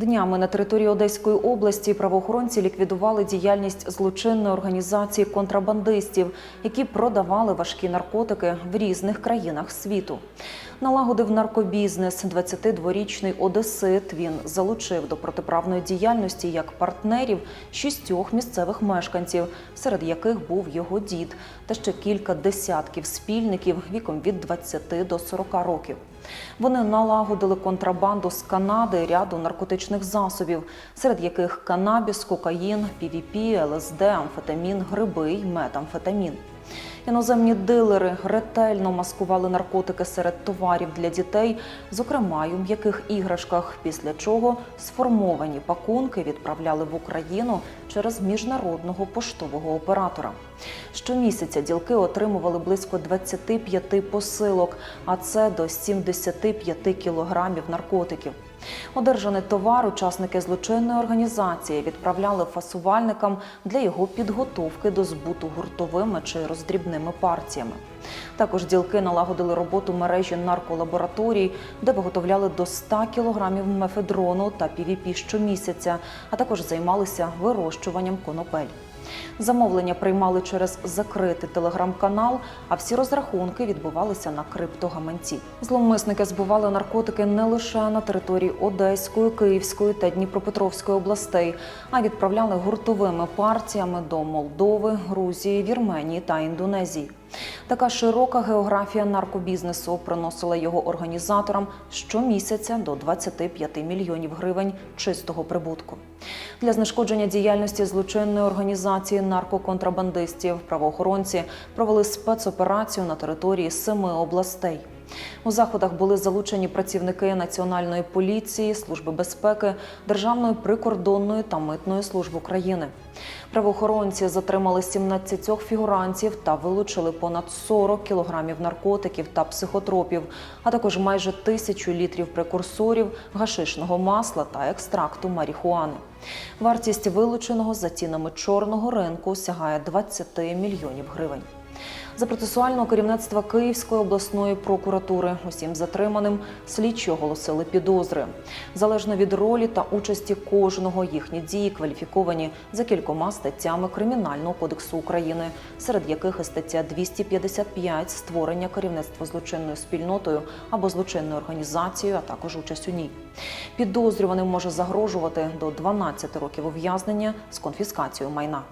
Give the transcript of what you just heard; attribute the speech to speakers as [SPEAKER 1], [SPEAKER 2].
[SPEAKER 1] Днями на території Одеської області правоохоронці ліквідували діяльність злочинної організації контрабандистів, які продавали важкі наркотики в різних країнах світу. Налагодив наркобізнес 22-річний одесит. Він залучив до протиправної діяльності як партнерів шістьох місцевих мешканців, серед яких був його дід, та ще кілька десятків спільників віком від 20 до 40 років. Вони налагодили контрабанду з Канади ряду наркотичних засобів, серед яких канабіс, кокаїн, півіпі, ЛСД, амфетамін, гриби й метамфетамін. Іноземні дилери ретельно маскували наркотики серед товарів для дітей, зокрема й у м'яких іграшках, після чого сформовані пакунки відправляли в Україну через міжнародного поштового оператора. Щомісяця ділки отримували близько 25 посилок, а це до 75 кілограмів наркотиків. Одержаний товар учасники злочинної організації відправляли фасувальникам для його підготовки до збуту гуртовими чи роздрібними партіями. Також ділки налагодили роботу мережі нарколабораторій, де виготовляли до 100 кілограмів мефедрону та півіпі щомісяця, а також займалися вирощуванням конопель. Замовлення приймали через закритий телеграм-канал, а всі розрахунки відбувалися на криптогаманці. Зловмисники збували наркотики не лише на території Одеської, Київської та Дніпропетровської областей, а відправляли гуртовими партіями до Молдови, Грузії, Вірменії та Індонезії. Така широка географія наркобізнесу приносила його організаторам щомісяця до 25 мільйонів гривень чистого прибутку. Для знешкодження діяльності злочинної організації наркоконтрабандистів правоохоронці провели спецоперацію на території семи областей. У заходах були залучені працівники Національної поліції, Служби безпеки, Державної прикордонної та митної служб України. Правоохоронці затримали 17 фігурантів та вилучили понад 40 кілограмів наркотиків та психотропів, а також майже тисячу літрів прекурсорів, гашишного масла та екстракту марихуани. Вартість вилученого за цінами чорного ринку сягає 20 мільйонів гривень. За процесуального керівництва Київської обласної прокуратури усім затриманим слідчі оголосили підозри. Залежно від ролі та участі кожного їхні дії кваліфіковані за кількома статтями Кримінального кодексу України, серед яких і стаття 255 створення керівництва злочинною спільнотою або злочинною організацією, а також участь у ній. Підозрюваним може загрожувати до 12 років ув'язнення з конфіскацією майна.